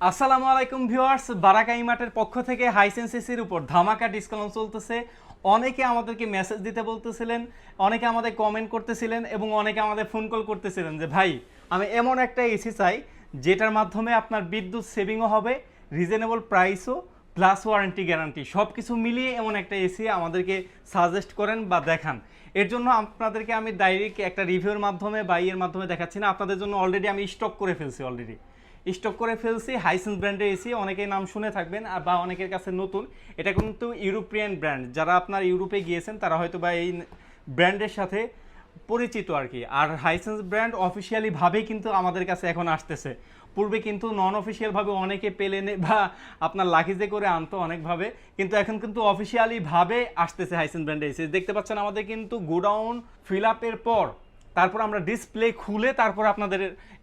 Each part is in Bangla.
আসসালামু আলাইকুম ভিউয়ার্স, বারাকাই মাঠের পক্ষ থেকে হাইসেন্সিসির উপর ধামাকা ডিসকাউন্ট চলতেছে। অনেকে আমাদেরকে মেসেজ দিতে বলতেছিলেন, অনেকে আমাদের কমেন্ট করতেছিলেন এবং অনেকে আমাদের ফোন কল করতেছিলেন যে, ভাই, আমি এমন একটা এসি চাই যেটার মাধ্যমে আপনার বিদ্যুৎ সেভিংও হবে রিজনেবল প্রাইসও প্লাস ওয়ারেন্টি গ্যারান্টি সব কিছু মিলিয়ে এমন একটা এসি আমাদেরকে সাজেস্ট করেন বা দেখান। এর জন্য আপনাদেরকে আমি ডাইরেক্ট একটা রিভিউর মাধ্যমে বা ইয়ের মাধ্যমে দেখাচ্ছি না, আপনাদের জন্য অলরেডি আমি স্টক করে ফেলছি অলরেডি স্টক করে ফেলছি হাইসেন্স ব্র্যান্ডের এসি অনেকেই নাম শুনে থাকবেন বা অনেকের কাছে নতুন। এটা কিন্তু ইউরোপিয়ান ব্র্যান্ড যারা আপনার ইউরোপে গিয়েছেন, তারা হয়তো বা এই ব্র্যান্ডের সাথে পরিচিত আর কি। আর হাইসেন্স ব্র্যান্ড অফিসিয়ালি ভাবেই কিন্তু আমাদের কাছে এখন আসতেছে। পূর্বে কিন্তু নন অফিসিয়াল ভাবে অনেকে পেলেনে বা আপনার লাকিজে করে আনতো অনেকভাবে, কিন্তু এখন কিন্তু অফিসিয়ালি ভাবে আসতেছে হাইসেন্স ব্র্যান্ডের এসি। দেখতে পাচ্ছেন আমাদের কিন্তু গোডাউন ফিল আপের পর তারপর আমরা ডিসপ্লে খুলে তারপর আপনাদের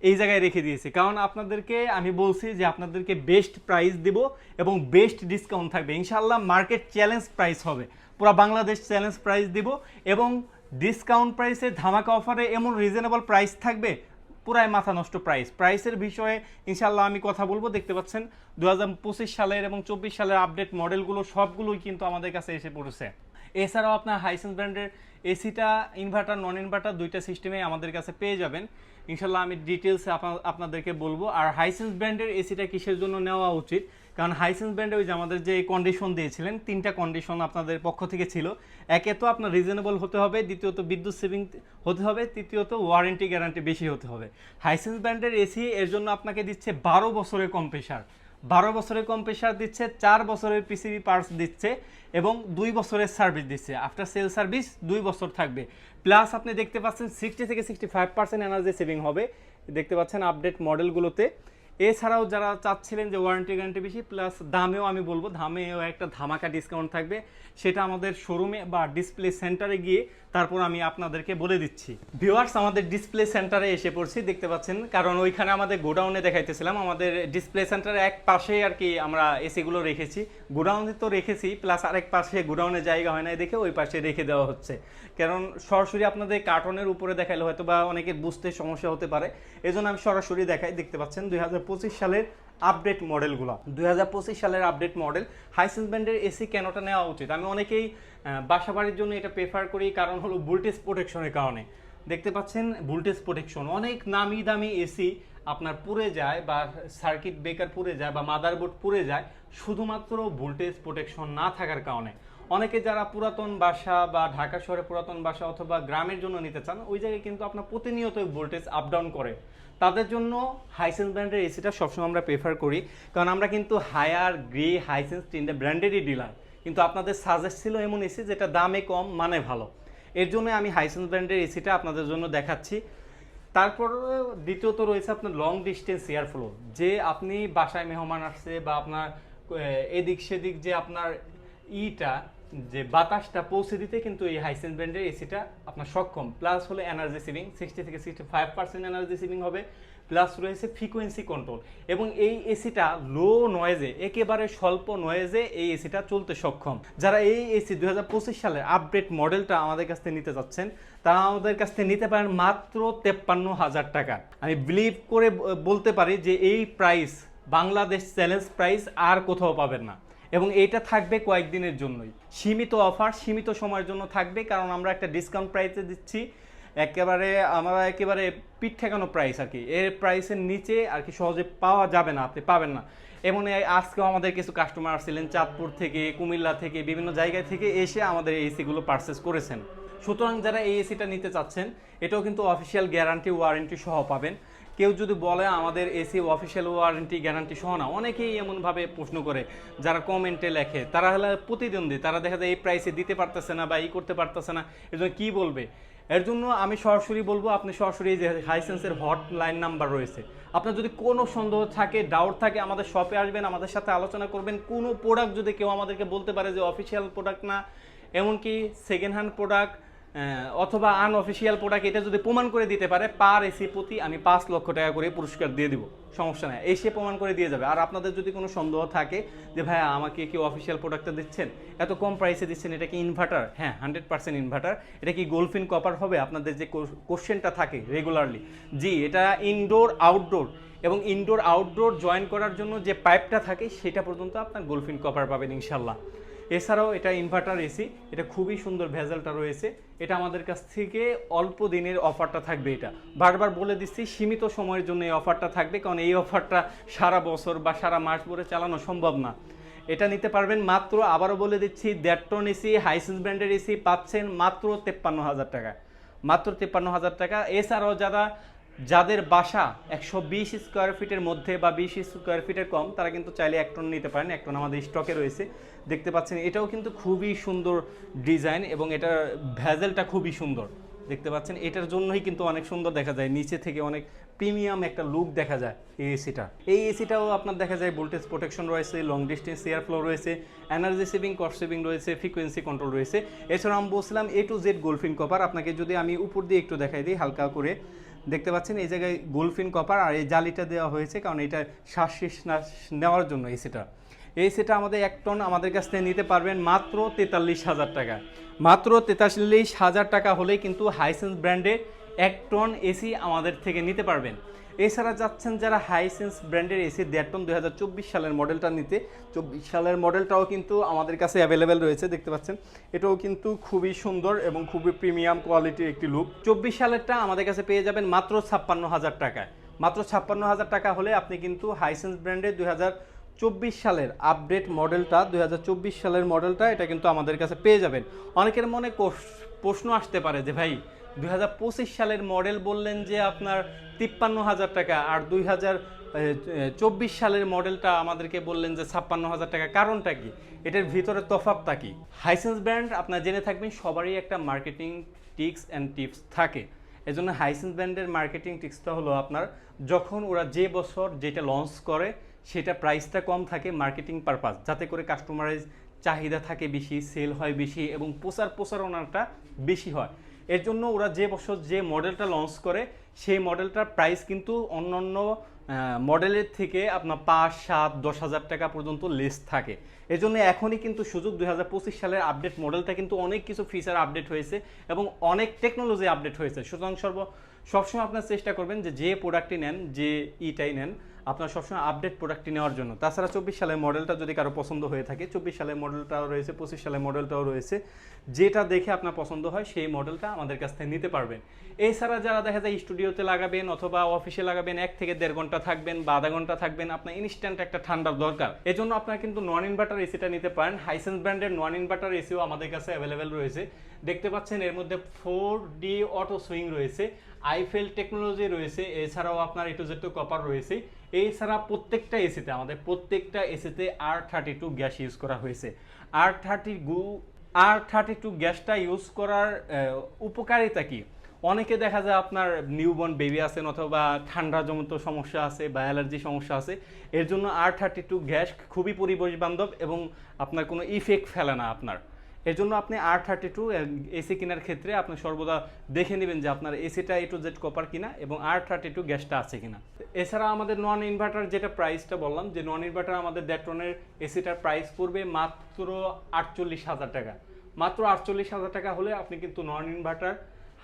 এই জায়গায় রেখে দিয়েছি। কারণ আপনাদেরকে আমি বলছি যে আপনাদেরকে বেস্ট প্রাইস দিব এবং বেস্ট ডিসকাউন্ট থাকবে। ইনশাল্লাহ মার্কেট চ্যালেঞ্জ প্রাইস হবে। পুরো বাংলাদেশ চ্যালেঞ্জ প্রাইস দিব এবং ডিসকাউন্ট প্রাইসে ধামাকা অফারে এমন রিজনেবল প্রাইস থাকবে পুরাই মাথা নষ্ট প্রাইস প্রাইসের বিষয়ে ইনশাল্লাহ আমি কথা বলব। দেখতে পাচ্ছেন দু হাজার পঁচিশ সালের এবং চব্বিশ সালের আপডেট মডেলগুলো সবগুলোই কিন্তু আমাদের কাছে এসে পড়েছে। এছাড়াও আপনার হাইসেন্স ব্র্যান্ডের এসিটা ইনভার্টার নন ইনভার্টার দুইটা সিস্টেমে আমাদের কাছে পেয়ে যাবেন। ইনশাল্লাহ আমি ডিটেলসে আপনাদেরকে বলব। আর হাইসেন্স ব্র্যান্ডের এসিটা কিসের জন্য নেওয়া উচিত? কারণ হাইসেন্স ব্র্যান্ডে ওই যে আমাদের যে কন্ডিশন দিয়েছিলেন, তিনটা কন্ডিশন আপনাদের পক্ষ থেকে ছিল। একে তো আপনার রিজনেবল হতে হবে, দ্বিতীয়ত বিদ্যুৎ সেভিং হতে হবে, তৃতীয়ত ওয়ারেন্টি গ্যারান্টি বেশি হতে হবে। হাইসেন্স ব্র্যান্ডের এসি এর জন্য আপনাকে দিচ্ছে বারো বছরের কম্প্রেসার বারো বছরের কম্প্রেসার দিচ্ছে, চার বছরের পিসিবি পার্টস দিচ্ছে এবং দুই বছরের সার্ভিস দিচ্ছে। আফটার সেল সার্ভিস দুই বছর থাকবে। প্লাস আপনি দেখতে পাচ্ছেন সিক্সটি থেকে sixty five percent energy saving হবে। দেখতে পাচ্ছেন আপডেট মডেলগুলোতে এছাড়াও যারা চাচ্ছিলেন যে ওয়ারেন্টি গ্যারান্টি বেশি প্লাস দামেও আমি বলব, দামেও একটা ধামাকা ডিসকাউন্ট থাকবে। সেটা আমাদের শোরুমে বা ডিসপ্লে সেন্টারে গিয়ে তারপর আমি আপনাদেরকে বলে দিচ্ছি। ভিউয়ার্স আমাদের ডিসপ্লে সেন্টারে এসে পড়ছি, দেখতে পাচ্ছেন। কারণ ওইখানে আমাদের গোডাউনে দেখাইতেছিলাম, আমাদের ডিসপ্লে সেন্টারের এক পাশে আর কি আমরা এসিগুলো রেখেছি। গোডাউনে তো রেখেছি প্লাস আরেক পাশে গোডাউনে জায়গা হয় না দেখে ওই পাশে রেখে দেওয়া হচ্ছে। কারণ সরাসরি আপনাদের কার্টনের উপরে দেখাইলে হয়তো বা অনেকের বুঝতে সমস্যা হতে পারে। এই জন্য আমি সরাসরি দেখাই, দেখতে পাচ্ছেন, দুই হাজার সালের আপডেট মডেলগুলো দুই হাজার পঁচিশ সালের আপডেট মডেল হাইসেন্স ব্র্যান্ডের এসি কেনটা নেওয়া উচিত? আমি অনেকেই বাসাবাড়ির জন্য এটা প্রেফার করি, কারণ হলো ভোল্টেজ প্রোটেকশনের কারণে। দেখতে পাচ্ছেন ভোল্টেজ প্রোটেকশন অনেক নামি দামি এসি আপনার পুড়ে যায় বা সার্কিট ব্রেকার পুড়ে যায় বা মাদারবোর্ড পুড়ে যায়, শুধুমাত্র ভোল্টেজ প্রোটেকশন না থাকার কারণে। অনেকে যারা পুরাতন বাসা বা ঢাকা শহরে পুরাতন বাসা অথবা গ্রামের জন্য নিতে চান, ওই জায়গায় কিন্তু আপনার প্রতিনিয়ত ভোল্টেজ আপ ডাউন করে। তাদের জন্য হাইসেন্স ব্র্যান্ডের এসিটা সবসময় আমরা প্রেফার করি। কারণ আমরা কিন্তু হায়ার গ্রে হাইসেন্স তিনটা ব্র্যান্ডেরই ডিলার কিন্তু আপনাদের সাজেস্ট ছিল এমন এসি যেটা দামে কম মানে ভালো। এর জন্য আমি হাইসেন্স ব্র্যান্ডের এসিটা আপনাদের জন্য দেখাচ্ছি। তারপর দ্বিতীয়ত রয়েছে আপনার লং ডিস্টেন্স এয়ার ফ্লো যে আপনি বাসায় মেহমান আসছে বা আপনার এদিক সেদিক যে আপনার ইটা যে বাতাসটা পৌঁছে দিতে কিন্তু এই হাইসেন্স ব্র্যান্ডের এসিটা আপনার সক্ষম। প্লাস হলো এনার্জি সেভিং সিক্সটি থেকে sixty five percent energy saving হবে। প্লাস রয়েছে ফ্রিকোয়েন্সি কন্ট্রোল এবং এই এসিটা লো নয়েজে একেবারে স্বল্প নয়েজে এই এসিটা চলতে সক্ষম। যারা এই এসি দু হাজার পঁচিশ সালের আপডেট মডেলটা আমাদের কাছ থেকে নিতে চাচ্ছেন তারা আমাদের কাছ থেকে নিতে পারেন মাত্র তেপ্পান্ন হাজার টাকা। আমি বিলিভ করে বলতে পারি যে এই প্রাইস বাংলাদেশ চ্যালেঞ্জ প্রাইস আর কোথাও পাবেন না। এবং এইটা থাকবে কয়েকদিনের জন্যই। সীমিত অফার সীমিত সময়ের জন্য থাকবে, কারণ আমরা একটা ডিসকাউন্ট প্রাইসে দিচ্ছি। একেবারে, আমরা একেবারে পিঠ ঠেকানো প্রাইস আর কি। এর প্রাইসের নিচে আর কি সহজে পাওয়া যাবে না, আপনি পাবেন না। এমন আজকেও আমাদের কিছু কাস্টমার আসছিলেন চাঁদপুর থেকে, কুমিল্লা থেকে, বিভিন্ন জায়গা থেকে এসে আমাদের এই এসিগুলো পারচেস করেছেন। সুতরাং যারা এই এসিটা নিতে চাচ্ছেন, এটাও কিন্তু অফিসিয়াল গ্যারান্টি ওয়ারেন্টি সহ পাবেন। কেউ যদি বলে আমাদের এসি অফিসিয়াল ওয়ারেন্টি গ্যারান্টি সহ না, অনেকেই এমনভাবে প্রশ্ন করে, যারা কমেন্টে লেখে। তারা হলে প্রতিদ্বন্দ্বী, তারা দেখা যায় এই প্রাইসে দিতে পারতেছে না বা এই করতে পারতেছে না এর জন্য কী বলবে? এর জন্য আমি সরাসরি বলব, আপনি সরাসরি যে হাইসেন্সের হটলাইন নাম্বার রয়েছে। আপনার যদি কোনো সন্দেহ থাকে ডাউট থাকে, আমাদের শপে আসবেন, আমাদের সাথে আলোচনা করবেন, কোনো প্রোডাক্ট যদি কেউ আমাদেরকে বলতে পারে যে অফিসিয়াল প্রোডাক্ট না, এমনকি সেকেন্ড হ্যান্ড প্রোডাক্ট অথবা আনঅফিসিয়াল প্রোডাক্ট এটা যদি প্রমাণ করে দিতে পারে পার এসি প্রতি আমি পাঁচ লক্ষ টাকা করে পুরস্কার দিয়ে দিব। সমস্যা নেই এসে প্রমাণ করে দিয়ে যাবে। আর আপনাদের যদি কোনো সন্দেহ থাকে যে, ভাই, আমাকে কি অফিসিয়াল প্রোডাক্টটা দিচ্ছেন? এত কম প্রাইসে দিচ্ছেন, এটা কি ইনভার্টার হ্যাঁ হান্ড্রেড পার্সেন্ট ইনভার্টার এটা কি গোলফিন কপার হবে? আপনাদের যে কোশ্চেনটা থাকে রেগুলারলি জি, এটা ইনডোর আউটডোর এবং ইনডোর আউটডোর জয়েন করার জন্য যে পাইপটা থাকে, সেটা পর্যন্ত আপনার গোলফিন কপার পাবেন ইনশাল্লাহ। এছাড়াও এটা ইনভার্টার এসি এটা খুবই সুন্দর ভেজালটা রয়েছে। এটা আমাদের কাছ থেকে অল্প দিনের অফারটা থাকবে এটা। বারবার বলে দিচ্ছি, সীমিত সময়ের জন্য এই অফারটা থাকবে, কারণ এই অফারটা সারা বছর বা সারা মাস ভরে চালানো সম্ভব না। এটা নিতে পারবেন মাত্র, আবারও বলে দিচ্ছি, দেড় টন এসি হাইসেন্স ব্র্যান্ডের এসি পাচ্ছেন মাত্র তেপ্পান্ন হাজার টাকা। মাত্র তেপ্পান্ন হাজার টাকা। এছাড়াও যারা, যাদের বাসা একশো বিশ স্কোয়ার ফিটের মধ্যে বা বিশ স্কোয়ার ফিটের কম, তারা কিন্তু চাইলে এক টন নিতে পারেন। এক টন আমাদের স্টকে রয়েছে। দেখতে পাচ্ছেন, এটাও কিন্তু খুবই সুন্দর ডিজাইন এবং এটার ভ্যাজেলটা খুবই সুন্দর। দেখতে পাচ্ছেন, এটার জন্যই কিন্তু অনেক সুন্দর দেখা যায়। নিচে থেকে অনেক প্রিমিয়াম একটা লুক দেখা যায় এই এসিটা। এই এসিটাও আপনার দেখা যায়, ভোল্টেজ প্রোটেকশন রয়েছে লং ডিস্টেন্স এয়ার ফ্লো রয়েছে এনার্জি সেভিং কস্ট সেভিং রয়েছে ফ্রিকোয়েন্সি কন্ট্রোল রয়েছে। এছাড়াও আমি বলছিলাম A to Z goldfin copper আপনাকে যদি আমি উপর দিয়ে একটু দেখাই দিই, হালকা করে। দেখতে পাচ্ছেন, এই জায়গায় গোলফিন কপার আর এই জালিটা দেওয়া হয়েছে, কারণ এটা শ্বাস নেওয়ার জন্য এসিটা। এই সেটা আমাদের এক টন আমাদের কাছ থেকে নিতে পারবেন মাত্র তেতাল্লিশ হাজার টাকা। মাত্র তেতাল্লিশ হাজার টাকা হলেই কিন্তু হাইসেন্স ব্র্যান্ডের এক টন এসি আমাদের থেকে নিতে পারবেন। এছাড়া যাচ্ছেন যারা হাইসেন্স ব্র্যান্ডের এসি দেড় টন দু হাজার চব্বিশ সালের মডেলটা নিতে, চব্বিশ সালের মডেলটাও কিন্তু আমাদের কাছে অ্যাভেলেবেল রয়েছে, দেখতে পাচ্ছেন। এটাও কিন্তু খুবই সুন্দর এবং খুবই প্রিমিয়াম কোয়ালিটির একটি লুক চব্বিশ সালেরটা আমাদের কাছে পেয়ে যাবেন মাত্র ছাপ্পান্ন হাজার টাকায়। মাত্র ছাপ্পান্ন হাজার টাকা হলে আপনি কিন্তু হাইসেন্স ব্র্যান্ডের দুই চব্বিশ সালের আপডেট মডেলটা দুই হাজার চব্বিশ সালের মডেলটা এটা কিন্তু আমাদের কাছে পেয়ে যাবেন। অনেকের মনে প্রশ্ন আসতে পারে যে, ভাই, দুই হাজার পঁচিশ সালের মডেল বললেন যে আপনার তিপ্পান্ন হাজার টাকা, আর দুই চব্বিশ সালের মডেলটা আমাদেরকে বললেন যে ছাপ্পান্ন হাজার টাকা, কারণটা কি? এটার ভিতরে তফাৎটা কি? হাইসেন্স ব্র্যান্ড আপনার জেনে থাকবেন, সবারই একটা মার্কেটিং টিক্স অ্যান্ড টিপস থাকে। এজন্য হাইসেন্স ব্র্যান্ডের মার্কেটিং টিক্সটা হলো আপনার, যখন ওরা যে বছর যেটা লঞ্চ করে সেটা প্রাইসটা কম থাকে মার্কেটিং পারপাস যাতে করে কাস্টমারাইজ চাহিদা থাকে বেশি সেল হয় বেশি এবং প্রচার প্রচারণাটা বেশি হয়। এর জন্য ওরা যে বছর যে মডেলটা লঞ্চ করে, সেই মডেলটার প্রাইস কিন্তু অন্যান্য মডেলের থেকে আপনার পাঁচ, সাত, দশ হাজার টাকা পর্যন্ত লেস থাকে। এই জন্য এখনই কিন্তু সুযোগ দু হাজার পঁচিশ সালের আপডেট মডেলটা কিন্তু অনেক কিছু ফিচার আপডেট হয়েছে এবং অনেক টেকনোলজি আপডেট হয়েছে। সুতরাং সর্ব, সবসময় আপনার চেষ্টা করবেন যে যে প্রোডাক্টটি নেন, যে ইটাই নেন আপনার সবসময় আপডেট প্রোডাক্টটি নেওয়ার জন্য। তাছাড়া চব্বিশ সালের মডেলটা যদি কারও পছন্দ হয়ে থাকে, চব্বিশ সালের মডেলটাও রয়েছে, পঁচিশ সালের মডেলটাও রয়েছে, যেটা দেখে আপনার পছন্দ হয়, সেই মডেলটা আমাদের কাছ থেকে নিতে পারবেন। এছাড়া যারা দেখা যায় স্টুডিওতে লাগাবেন অথবা অফিসে লাগাবেন, এক থেকে দেড় ঘণ্টা থাকবেন বা আধা ঘণ্টা থাকবেন, আপনার ইনস্ট্যান্ট একটা ঠান্ডার দরকার। এজন্য আপনার কিন্তু নন ইনভার্টার এসিটা নিতে পারেন। হাইসেন্স ব্র্যান্ডের নন ইনভার্টার এসিও আমাদের কাছে অ্যাভেলেবেল রয়েছে। দেখতে পাচ্ছেন এর মধ্যে ফোর ডি অটো সুইং রয়েছে। আইফেল টেকনোলজি রয়েছে, এছাড়াও আপনার এটু জেটু কপার রয়েছে। এছাড়া প্রত্যেকটা এসিতে, আমাদের প্রত্যেকটা এসিতে আর থার্টি টু গ্যাস ইউজ করা হয়েছে। আর থার্টি গু আর থার্টি টু গ্যাসটা ইউজ করার উপকারিতা কি? অনেকে দেখা যায় আপনার নিউবর্ন বেবি আছেন অথবা ঠান্ডা জমত সমস্যা আছে বা অ্যালার্জি সমস্যা আছে, এর জন্য আর থার্টি টু গ্যাস খুবই পরিবেশ বান্ধব এবং আপনার কোনো ইফেক্ট ফেলে না আপনার। এর জন্য আপনি আর থার্টি টু এসি কেনার ক্ষেত্রে আপনি সর্বদা দেখে নেবেন যে আপনার এসিটা এ টু জেড কপার কিনা এবং আর থার্টি টু গ্যাসটা আছে কিনা। এছাড়া আমাদের নন ইনভার্টার যেটা প্রাইসটা বললাম, যে নন ইনভার্টার আমাদের ডেট্রনের এসিটার প্রাইস পড়বে মাত্র আটচল্লিশ হাজার টাকা। মাত্র আটচল্লিশ হাজার টাকা হলে আপনি কিন্তু নন ইনভার্টার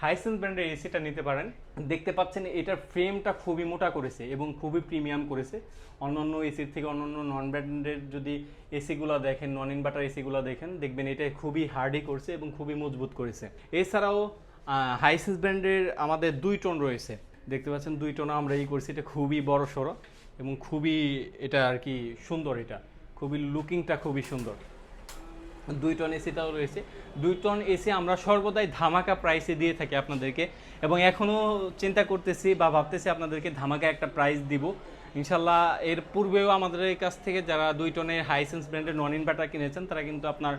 হাইসেন্স ব্র্যান্ডের এসিটা নিতে পারেন। দেখতে পাচ্ছেন এটার ফ্রেমটা খুবই মোটা করেছে এবং খুবই প্রিমিয়াম করেছে। অন্যান্য এসির থেকে অন্যান্য নন ব্র্যান্ডের যদি এসিগুলো দেখেন নন ইনভার্টার এসিগুলো দেখেন, দেখবেন এটা খুবই হার্ডই করছে এবং খুবই মজবুত করেছে। এছাড়াও হাইসেন্স ব্র্যান্ডের আমাদের দুই টন রয়েছে। দেখতে পাচ্ছেন দুই টনও আমরা এই করছি। এটা খুবই বড় সড়ো এবং খুবই এটা আর কি সুন্দর এটা। খুবই লুকিংটা খুবই সুন্দর। দুই টন এসিটাও রয়েছে। দুই টন এসি আমরা সর্বদাই ধামাকা প্রাইসে দিয়ে থাকি আপনাদেরকে। এবং এখনও চিন্তা করতেছি বা ভাবতেছি আপনাদেরকে ধামাকা একটা প্রাইস দিব। ইনশাল্লাহ এর পূর্বেও আমাদের কাছ থেকে যারা দুই টনের হাইসেন্স ব্র্যান্ডের নন ইনভার্টার কিনেছেন, তারা কিন্তু আপনার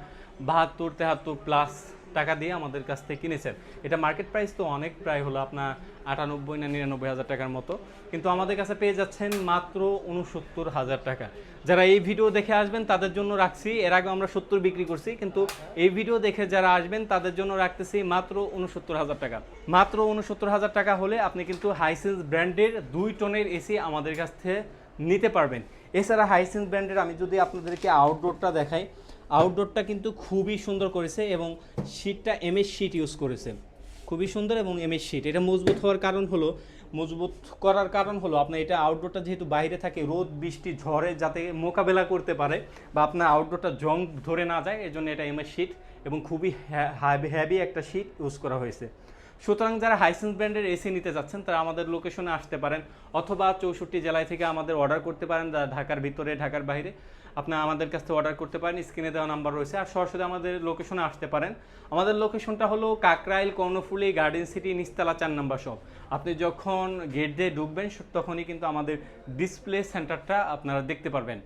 বাহাত্তর, তেহাত্তর প্লাস টাকা দিয়ে আমাদের কাছ থেকে কিনেছেন। এটা মার্কেট প্রাইস তো অনেক, প্রায় হলো আপনার আটানব্বই না নিরানব্বই হাজার টাকার মতো। কিন্তু আমাদের কাছে পেয়ে যাচ্ছেন মাত্র উনসত্তর হাজার টাকা। যারা এই ভিডিও দেখে আসবেন, তাদের জন্য রাখছি। এর আগে আমরা সত্তর বিক্রি করছি, কিন্তু এই ভিডিও দেখে যারা আসবেন, তাদের জন্য রাখতেছি মাত্র উনসত্তর হাজার টাকা। মাত্র উনসত্তর হাজার টাকা হলে আপনি কিন্তু হাইসেন্স ব্র্যান্ডের দুই টনের এসি আমাদের কাছ থেকে নিতে পারবেন। এছাড়া হাইসেন্স ব্র্যান্ডের আমি যদি আপনাদেরকে আউটডোরটা দেখাই আউটডোরটা কিন্তু খুবই সুন্দর করেছে এবং শীটটা এমএস শীট ইউজ করেছে। খুবই সুন্দর এবং এমএস শীট এটা মজবুত হওয়ার কারণ হলো, মজবুত করার কারণ হলো আপনার এটা আউটডোরটা যেহেতু বাইরে থাকে, রোদ, বৃষ্টি, ঝড়ে যাতে মোকাবেলা করতে পারে বা আপনার আউটডোরটা জং ধরে না যায়, এজন্য এটা এমএস শীট এবং খুবই হ্যাভি একটা শীট ইউজ করা হয়েছে। সুতরাং যারা হাইসেন্স ব্র্যান্ডের এসি নিতে যাচ্ছেন, তারা আমাদের লোকেশনে আসতে পারেন অথবা চৌষট্টি জেলায় থেকে আমাদের অর্ডার করতে পারেন ঢাকার ভিতরে, ঢাকার বাইরে। আপনি আমাদের কাছ থেকে অর্ডার করতে পারেন স্ক্রিনে দেওয়া নাম্বার রয়েছে। আর সরাসরি আমাদের লোকেশনে আসতে পারেন। আমাদের লোকেশনটা হলো কাকরাইল, কর্ণফুলি গার্ডেন সিটি নিস্তালা চার নাম্বার শপ আপনি যখন গেট দিয়ে ঢুকবেন তখনই কিন্তু আমাদের ডিসপ্লে সেন্টারটা আপনারা দেখতে পারবেন।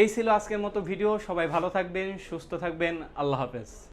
এই ছিল আজকের মতো ভিডিও সবাই ভালো থাকবেন, সুস্থ থাকবেন। আল্লাহ হাফেজ।